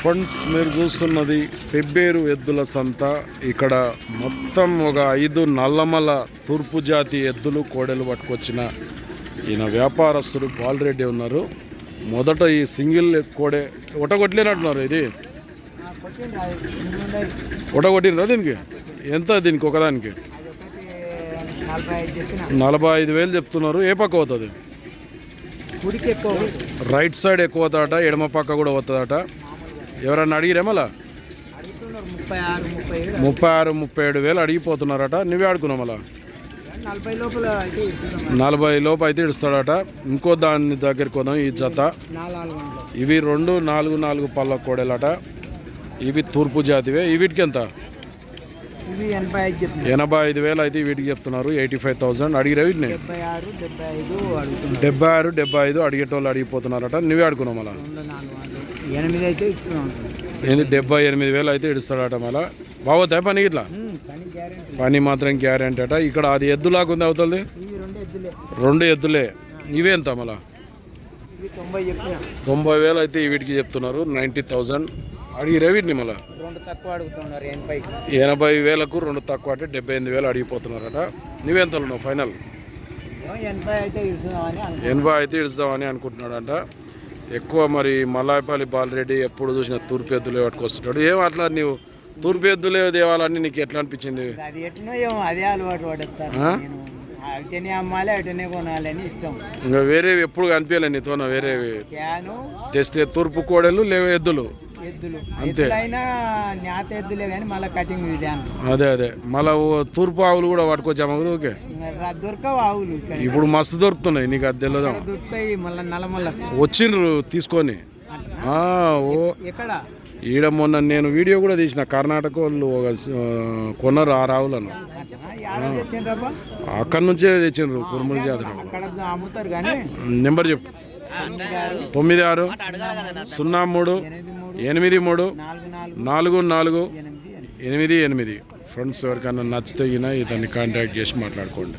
Friends మీరు చూస్తున్నది పెబ్బేరు ఎద్దుల సంత. ఇక్కడ మొత్తం ఒక ఐదు నల్లమల తూర్పు జాతి ఎద్దులు కోడెలు పట్టుకొచ్చిన ఈయన వ్యాపారస్తుడు బాలరెడ్డి ఉన్నారు. మొదట ఈ సింగిల్ కోడె ఒటగొట్టలేనట్టున్నారు ఇది. ఒటగొట్టినరా దీనికి? ఎంత దీనికి ఒకదానికి నలభై ఐదు వేలు చెప్తున్నారు. ఏ పక్క అవుతుంది రైట్ సైడ్ ఎక్కువ అవుతాడట ఎడమ పక్క కూడా అవుతుందట ఎవరన్నా అడిగిరే మళ్ళా? ముప్పై ఆరు ముప్పై ఏడు. వేలు అడిగిపోతున్నారట. నువ్వే ఆడుకున్నావు మళ్ళా? నలభై లోపు అయితే ఇస్తాడట ఇంకో దాని దగ్గరికి పోదాం ఈ జత. ఇవి రెండు నాలుగు నాలుగు పళ్ళ కోడెలట. ఇవి తూర్పు జాతివే. వీటికి ఎంత? ఎనభై ఐదు వేలు అయితే వీటికి చెప్తున్నారు ఎయిటీ ఫైవ్ థౌసండ్ అడిగిరే వీటిని డెబ్బై ఆరు డెబ్బై ఐదు అడిగేటోళ్ళు అడిగిపోతున్నారట నువ్వే ఆడుకున్నావు మళ్ళా. ఎనిమిది అయితే ఇస్తున్నాం ఏంది డెబ్బై ఎనిమిది వేలు అయితే ఇస్తాడట మళ్ళా. బాగోతాయి పని ఇట్లా పని మాత్రం గ్యారెంటీ అట. ఇక్కడ అది ఎద్దులాగా ఉంది అవుతుంది రెండు ఎద్దులే. రెండు ఎద్దులే. ఇవే ఎంత మళ్ళా? తొంభై వేలు అయితే వీటికి చెప్తున్నారు నైంటీ థౌజండ్ అడిగిరే వీటిని మళ్ళా? రెండు తక్కువ అడుగుతున్నారు ఎనభై ఎనభై వేలకు రెండు తక్కువ అంటే డెబ్బై ఎనిమిది వేలు అడిగిపోతున్నారట. నువ్వెంతలు ఉన్నావు ఫైనల్ ఎనభై అయితే ఎనభై ఇడుస్తామని అనుకుంటున్నాడంట. ఎక్కువ మరి మల్లాయపల్లి బాలరెడ్డి ఎప్పుడు చూసినా తూర్పు ఎద్దులే పట్టుకొస్తుంటాడు. ఏం అట్లా నీవు తూర్పు ఎద్దులే దేవాలని నీకు ఎట్లా అనిపించింది? అది ఏమో అదే అలవాటు అమ్మాలి ఇష్టం. ఇంకా వేరేవి ఎప్పుడు కనిపించలే నీతోన వేరేవి? తెస్తే తూర్పు కోడలు లేవు ఎద్దులు. అంతే. అదే అదే. మళ్ళా తూర్పు ఆవులు కూడా పట్టుకొచ్చాము? కదా ఓకే ఇప్పుడు మస్తు దొరుకుతున్నాయి. నీకు అది తెలియదు వచ్చిండ్రు తీసుకొని. ఈడ మొన్న నేను వీడియో కూడా తీసిన. కర్ణాటక వాళ్ళు ఒక ఆ, కొన్నారు ఆ రావులను. అక్కడి నుంచే తెచ్చిండ్రు కురుముల జాతర. నెంబర్ చెప్పు. తొమ్మిది ఆరు. సున్నా మూడు. ఎనిమిది మూడు. నాలుగు నాలుగు. ఎనిమిది ఎనిమిది. ఫ్రెండ్స్ ఎవరికైనా నచ్చితే ఇతన్ని కాంటాక్ట్ చేసి మాట్లాడుకోండి.